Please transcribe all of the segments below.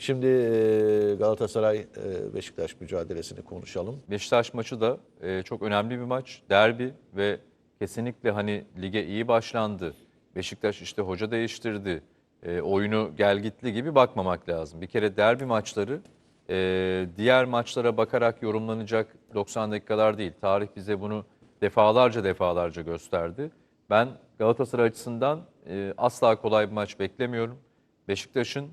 Şimdi Galatasaray Beşiktaş mücadelesini konuşalım. Beşiktaş maçı da çok önemli bir maç. Derbi ve kesinlikle hani lige iyi başlandı. Beşiktaş işte hoca değiştirdi. Oyunu gelgitli gibi bakmamak lazım. Bir kere derbi maçları diğer maçlara bakarak yorumlanacak 90 dakikalar değil. Tarih bize bunu defalarca defalarca gösterdi. Ben Galatasaray açısından asla kolay bir maç beklemiyorum. Beşiktaş'ın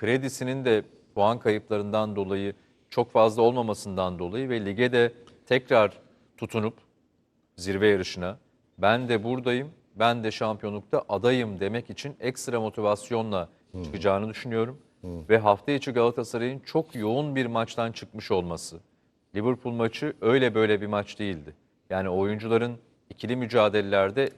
kredisinin de puan kayıplarından dolayı çok fazla olmamasından dolayı ve lige de tekrar tutunup zirve yarışına ben de buradayım, ben de şampiyonlukta adayım demek için ekstra motivasyonla çıkacağını düşünüyorum. Ve hafta içi Galatasaray'ın çok yoğun bir maçtan çıkmış olması. Liverpool maçı öyle böyle bir maç değildi. Yani oyuncuların ikili mücadelelerde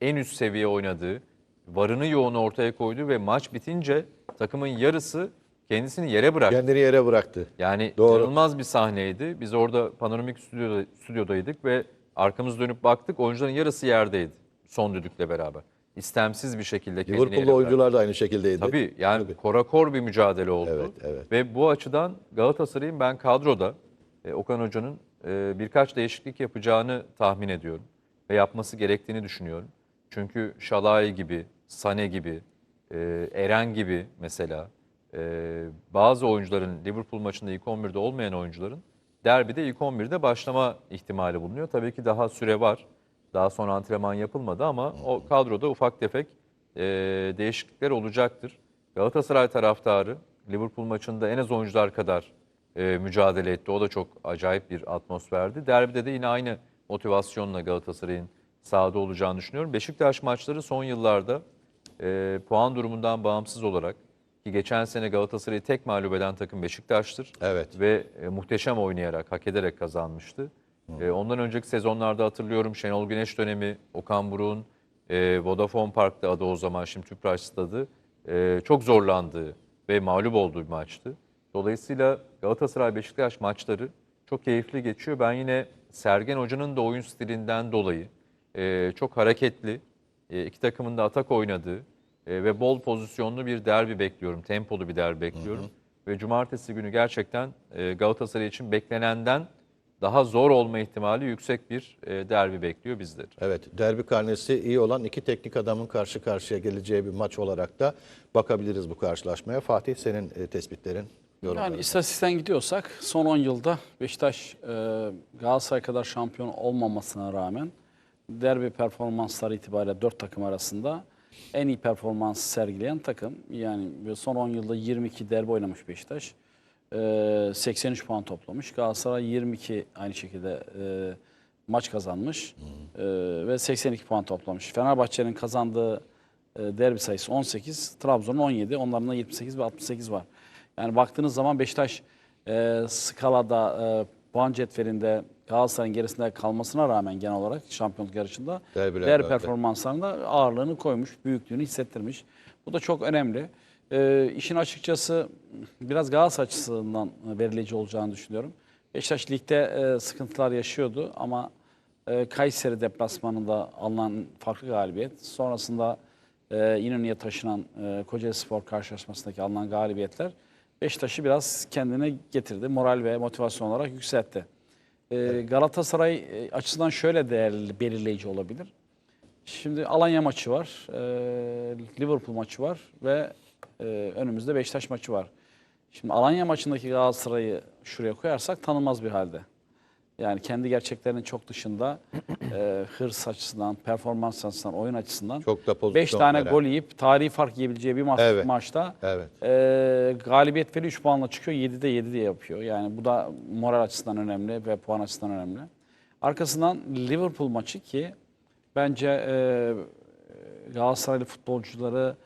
en üst seviye oynadığı, varını yoğunu ortaya koydu ve maç bitince takımın yarısı kendisini yere bıraktı. Kendini yere bıraktı. Yani Doğru. inanılmaz bir sahneydi. Biz orada panoramik stüdyoda, stüdyodaydık ve arkamız dönüp baktık oyuncuların yarısı yerdeydi son düdükle beraber. İstemsiz bir şekilde kendini bıraktı. oyuncular da aynı şekildeydi. Tabii yani Tabii. korakor bir mücadele oldu. Evet, evet. Ve bu açıdan Galatasaray'ın ben kadroda e, Okan Hoca'nın e, birkaç değişiklik yapacağını tahmin ediyorum. Ve yapması gerektiğini düşünüyorum. Çünkü Şalay gibi, Sane gibi, e, Eren gibi mesela e, bazı oyuncuların Liverpool maçında ilk 11'de olmayan oyuncuların derbide ilk 11'de başlama ihtimali bulunuyor. Tabii ki daha süre var. Daha sonra antrenman yapılmadı ama o kadroda ufak tefek e, değişiklikler olacaktır. Galatasaray taraftarı Liverpool maçında en az oyuncular kadar e, mücadele etti. O da çok acayip bir atmosferdi. Derbide de yine aynı motivasyonla Galatasaray'ın sahada olacağını düşünüyorum. Beşiktaş maçları son yıllarda e, puan durumundan bağımsız olarak ki geçen sene Galatasaray'ı tek mağlup eden takım Beşiktaş'tır. Evet. Ve e, muhteşem oynayarak, hak ederek kazanmıştı. E, ondan önceki sezonlarda hatırlıyorum Şenol Güneş dönemi, Okan Buruk'un e, Vodafone Park'ta adı o zaman şimdi Tüpraş Stadı e, çok zorlandığı ve mağlup olduğu bir maçtı. Dolayısıyla Galatasaray-Beşiktaş maçları çok keyifli geçiyor. Ben yine Sergen Hoca'nın da oyun stilinden dolayı e, çok hareketli, e, iki takımın da atak oynadığı e, ve bol pozisyonlu bir derbi bekliyorum. Tempolu bir derbi bekliyorum. Ve cumartesi günü gerçekten e, Galatasaray için beklenenden daha zor olma ihtimali yüksek bir e, derbi bekliyor bizleri. Evet, derbi karnesi iyi olan iki teknik adamın karşı karşıya geleceği bir maç olarak da bakabiliriz bu karşılaşmaya. Fatih senin e, tespitlerin, yorumların. Yani istatistikten gidiyorsak son 10 yılda Beşiktaş e, Galatasaray kadar şampiyon olmamasına rağmen derbi performansları itibariyle 4 takım arasında en iyi performans sergileyen takım. Yani son 10 yılda 22 derbi oynamış Beşiktaş. E, 83 puan toplamış. Galatasaray 22 aynı şekilde e, maç kazanmış E, ve 82 puan toplamış. Fenerbahçe'nin kazandığı e, derbi sayısı 18, Trabzon'un 17, onların da 78 ve 68 var. Yani baktığınız zaman Beşiktaş e, skalada e, puan cetvelinde Galatasaray'ın gerisinde kalmasına rağmen genel olarak şampiyonluk yarışında Derbilerde, derbi evet. performanslarında ağırlığını koymuş, büyüklüğünü hissettirmiş. Bu da çok önemli. E, işin açıkçası biraz Galatasaray açısından belirleyici olacağını düşünüyorum. Beşiktaş ligde e, sıkıntılar yaşıyordu ama e, Kayseri deplasmanında alınan farklı galibiyet, sonrasında e, İnönü'ye taşınan e, Kocaeli Spor karşılaşmasındaki alınan galibiyetler Beşiktaş'ı biraz kendine getirdi. Moral ve motivasyon olarak yükseltti. E, Galatasaray e, açısından şöyle değerli, belirleyici olabilir. Şimdi Alanya maçı var, e, Liverpool maçı var ve e, önümüzde Beşiktaş maçı var. Şimdi Alanya maçındaki Galatasaray'ı şuraya koyarsak tanınmaz bir halde. Yani kendi gerçeklerinin çok dışında e, hırs açısından, performans açısından, oyun açısından Çok da pozisyon 5 tane veren. gol yiyip tarihi fark yiyebileceği bir ma- Evet. maçta Evet. e, galibiyet veri 3 puanla çıkıyor. 7'de 7 diye yapıyor. Yani bu da moral açısından önemli ve puan açısından önemli. Arkasından Liverpool maçı ki bence e, Galatasaraylı futbolcuları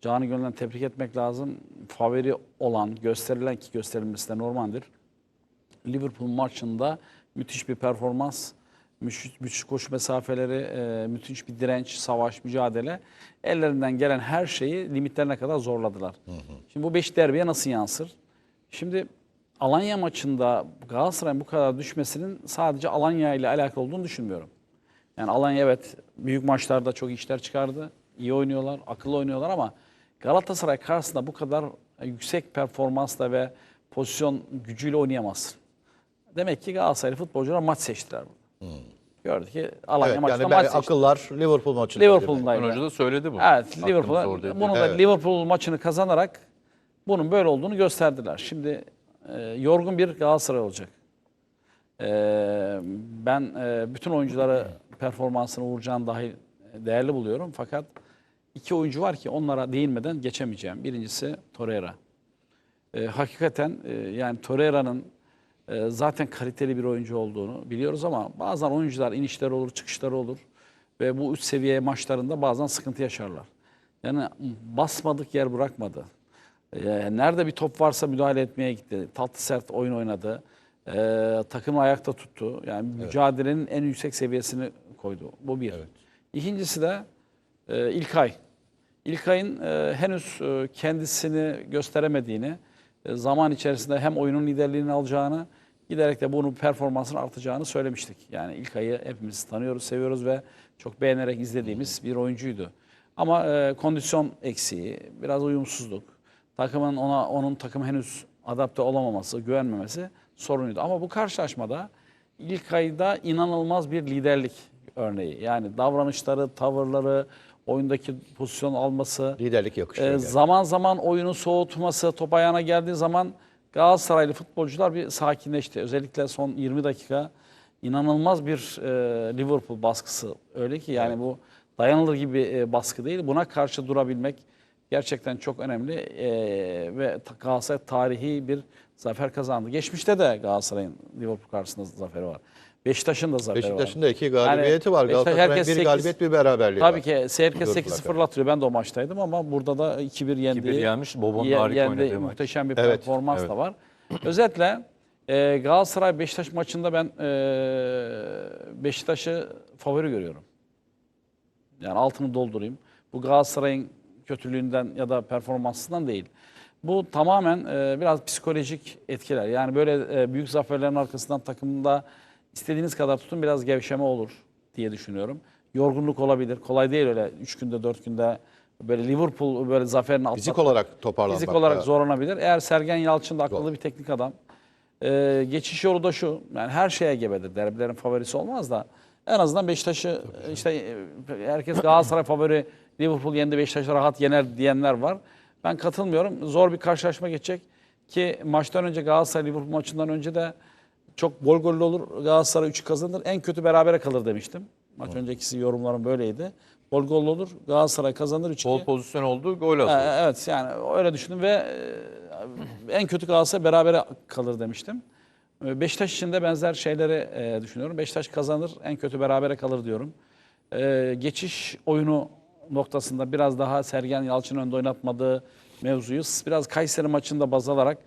canı gönülden tebrik etmek lazım. Favori olan, gösterilen ki gösterilmesi de normaldir. Liverpool maçında müthiş bir performans, müthiş, müthiş koşu mesafeleri, e, müthiş bir direnç, savaş, mücadele. Ellerinden gelen her şeyi limitlerine kadar zorladılar. Şimdi bu beş derbiye nasıl yansır? Şimdi Alanya maçında Galatasaray'ın bu kadar düşmesinin sadece Alanya ile alakalı olduğunu düşünmüyorum. Yani Alanya evet büyük maçlarda çok işler çıkardı. iyi oynuyorlar, akıllı oynuyorlar ama Galatasaray karşısında bu kadar yüksek performansla ve pozisyon gücüyle oynayamazsın. Demek ki Galatasaraylı futbolcular maç seçtiler. Gördü ki Alanya Evet, maçında yani maç seçti. akıllar Liverpool maçında. Liverpool'daydı. Ön Hoca da söyledi bunu. Evet, oradaydı. bunu da Evet. Liverpool maçını kazanarak bunun böyle olduğunu gösterdiler. Şimdi e, yorgun bir Galatasaray olacak. E, ben e, bütün oyuncuları performansını Uğurcan dahil değerli buluyorum. Fakat iki oyuncu var ki onlara değinmeden geçemeyeceğim. Birincisi Torreira. E, hakikaten e, yani Torreira'nın e, zaten kaliteli bir oyuncu olduğunu biliyoruz ama bazen oyuncular inişleri olur, çıkışları olur ve bu üst seviye maçlarında bazen sıkıntı yaşarlar. Yani basmadık yer bırakmadı. E, nerede bir top varsa müdahale etmeye gitti. Tatlı sert oyun oynadı. E, takımı ayakta tuttu. Yani mücadelenin en yüksek seviyesini koydu. Bu bir. İkincisi de e, İlkay. İlkay'ın e, henüz e, kendisini gösteremediğini, zaman içerisinde hem oyunun liderliğini alacağını, giderek de bunun performansının artacağını söylemiştik. Yani İlkay'ı hepimiz tanıyoruz, seviyoruz ve çok beğenerek izlediğimiz bir oyuncuydu. Ama e, kondisyon eksiği, biraz uyumsuzluk, takımın ona onun takım henüz adapte olamaması, güvenmemesi sorunuydu. Ama bu karşılaşmada İlkay'da inanılmaz bir liderlik örneği. Yani davranışları, tavırları, oyundaki pozisyon alması, Liderlik yakışıyor. ee, yani. zaman zaman oyunu soğutması, top ayağına geldiği zaman Galatasaraylı futbolcular bir sakinleşti. Özellikle son 20 dakika inanılmaz bir e, Liverpool baskısı. Öyle ki yani bu dayanılır gibi e, baskı değil. Buna karşı durabilmek gerçekten çok önemli E, ve ta- Galatasaray tarihi bir zafer kazandı. Geçmişte de Galatasaray'ın Liverpool karşısında zaferi var. Beşiktaş'ın da zaferi var. Beşiktaş'ın da iki galibiyeti var. Beşiktaş Galatasaray'ın herkes bir sekiz- galibiyet bir beraberliği Tabii var. ki herkes Liverpool'a 8-0 hatırlıyor. Ben de o maçtaydım ama burada da 2-1 yendi. 2-1 yenmiş, Bobon'un Ye- harika yendi. oynadığı. Muhteşem bir Evet, performans evet. da var. Özetle e, Galatasaray Beşiktaş maçında ben e, Beşiktaş'ı favori görüyorum. Yani altını doldurayım. Bu Galatasaray'ın kötülüğünden ya da performansından değil. Bu tamamen e, biraz psikolojik etkiler. Yani böyle e, büyük zaferlerin arkasından takımda istediğiniz kadar tutun biraz gevşeme olur diye düşünüyorum. Yorgunluk olabilir. Kolay değil öyle 3 günde 4 günde böyle Liverpool böyle zaferini atlatmak. Fizik olarak toparlanmak. Fizik olarak da- zorlanabilir. Eğer Sergen Yalçın da akıllı Zor. bir teknik adam. e, geçiş yolu da şu. Yani her şeye gebedir. Derbilerin favorisi olmaz da en azından Beşiktaş'ı işte e, herkes Galatasaray favori Liverpool yendi Beşiktaş'ı rahat yener diyenler var. Ben katılmıyorum. Zor bir karşılaşma geçecek ki maçtan önce Galatasaray Liverpool maçından önce de çok bol gollü olur. Galatasaray 3 kazanır. En kötü berabere kalır demiştim. Maç öncekisi yorumlarım böyleydi. Bol gollü olur. Galatasaray kazanır 3-2. Bol pozisyon oldu, gol atıldı. Evet yani öyle düşündüm ve e, en kötü Galatasaray berabere kalır demiştim. E, Beşiktaş için de benzer şeyleri e, düşünüyorum. Beşiktaş kazanır, en kötü berabere kalır diyorum. E, Geçiş oyunu noktasında biraz daha Sergen Yalçın önde oynatmadığı mevzuyu biraz Kayseri maçında baz alarak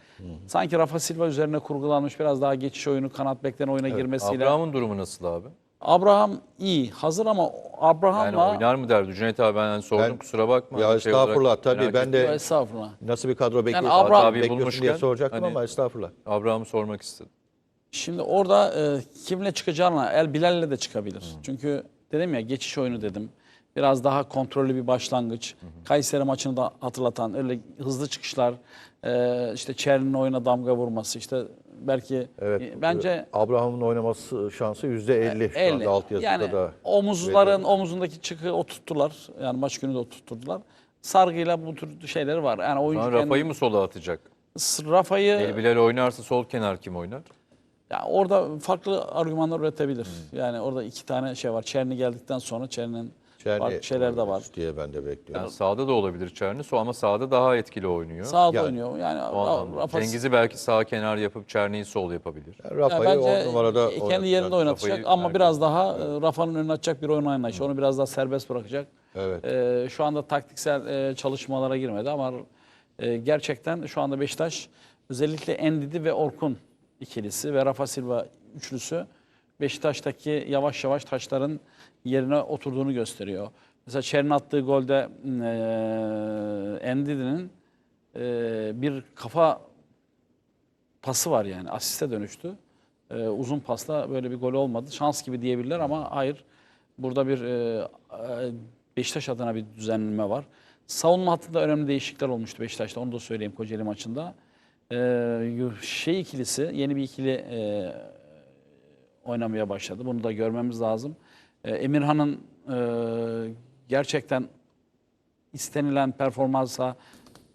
sanki Rafa Silva üzerine kurgulanmış biraz daha geçiş oyunu kanat beklerin oyuna girmesiyle. Abraham'ın durumu nasıl abi? Abraham iyi, hazır ama Yani Abraham'la oynar mı derdi Cüneyt abi ben sordum Ben- kusura bakma. Ya Şey olarak estağfurullah tabii ben de estağfurullah. nasıl bir kadro bekliyorsun, Abraham- Abi bekliyorsun diye soracaktım hani- ama estağfurullah. Abraham'ı sormak istedim. Şimdi orada e, kimle çıkacağına El Bilal'le de çıkabilir. Çünkü dedim ya geçiş oyunu dedim. Biraz daha kontrollü bir başlangıç. Kayseri maçını da hatırlatan öyle hızlı çıkışlar. e, işte Çerli'nin oyuna damga vurması. işte belki Evet. e, bence Abraham'ın oynaması şansı %50 şu 50. anda altyazıda yani da. omuzların omuzundaki çıkı oturttular. Yani maç günü de oturtturdular. Sargıyla bu tür şeyleri var. Yani oyuncu kendi- Rafa'yı mı sola atacak? Rafa'yı El Bilal oynarsa sol kenar kim oynar? Ya orada farklı argümanlar üretebilir. Yani orada iki tane şey var. Çerni geldikten sonra Çerni'nin Çerni farklı şeyler de var. diye ben de bekliyorum. Yani sağda da olabilir Çerni so ama sağda daha etkili oynuyor. Sağda Yani- oynuyor. Yani O anlamda. Rafa Cengiz'i belki sağ kenar yapıp Çerni'yi sol yapabilir. ya Rafa'yı bence on numarada kendi oynatacak. yerinde oynatacak Rafa'yı ama herkes- biraz daha e, Rafa'nın önüne açacak bir oyun anlayışı. Onu biraz daha serbest bırakacak. Evet. E, şu anda taktiksel e, çalışmalara girmedi ama e, gerçekten şu anda Beşiktaş özellikle Endidi ve Orkun ikilisi ve Rafa Silva üçlüsü Beşiktaş'taki yavaş yavaş taşların yerine oturduğunu gösteriyor. Mesela Çer'in attığı golde e, Endidi'nin e, bir kafa pası var yani asiste dönüştü. E, uzun pasla böyle bir gol olmadı. Şans gibi diyebilirler ama hayır. Burada bir e, e, Beşiktaş adına bir düzenleme var. Savunma hattında önemli değişiklikler olmuştu Beşiktaş'ta. Onu da söyleyeyim Kocaeli maçında. Ee, şey ikilisi, yeni bir ikili e, oynamaya başladı. Bunu da görmemiz lazım. Ee, Emirhan'ın e, gerçekten istenilen performansa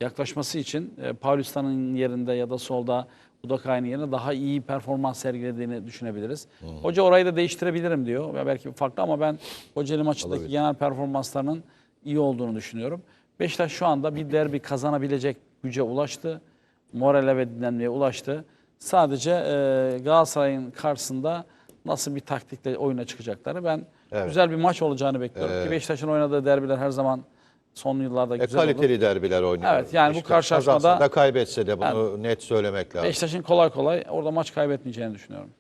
yaklaşması için e, Paulista'nın yerinde ya da solda Udakay'ın yerine daha iyi performans sergilediğini düşünebiliriz. Hoca orayı da değiştirebilirim diyor. Ve belki farklı ama ben Kocaeli maçındaki genel performanslarının iyi olduğunu düşünüyorum. Beşiktaş şu anda bir derbi kazanabilecek güce ulaştı. Morale ve dinlenmeye ulaştı. Sadece e, Galatasaray'ın karşısında nasıl bir taktikle oyuna çıkacakları ben Evet. güzel bir maç olacağını bekliyorum. Ki Beşiktaş'ın oynadığı derbiler her zaman son yıllarda E, güzel olur. kaliteli derbiler oynuyor. Evet, yani bu Beşiktaş karşılaşmada- kazansa da kaybetse de bunu net söylemek lazım. Beşiktaş'ın kolay kolay orada maç kaybetmeyeceğini düşünüyorum.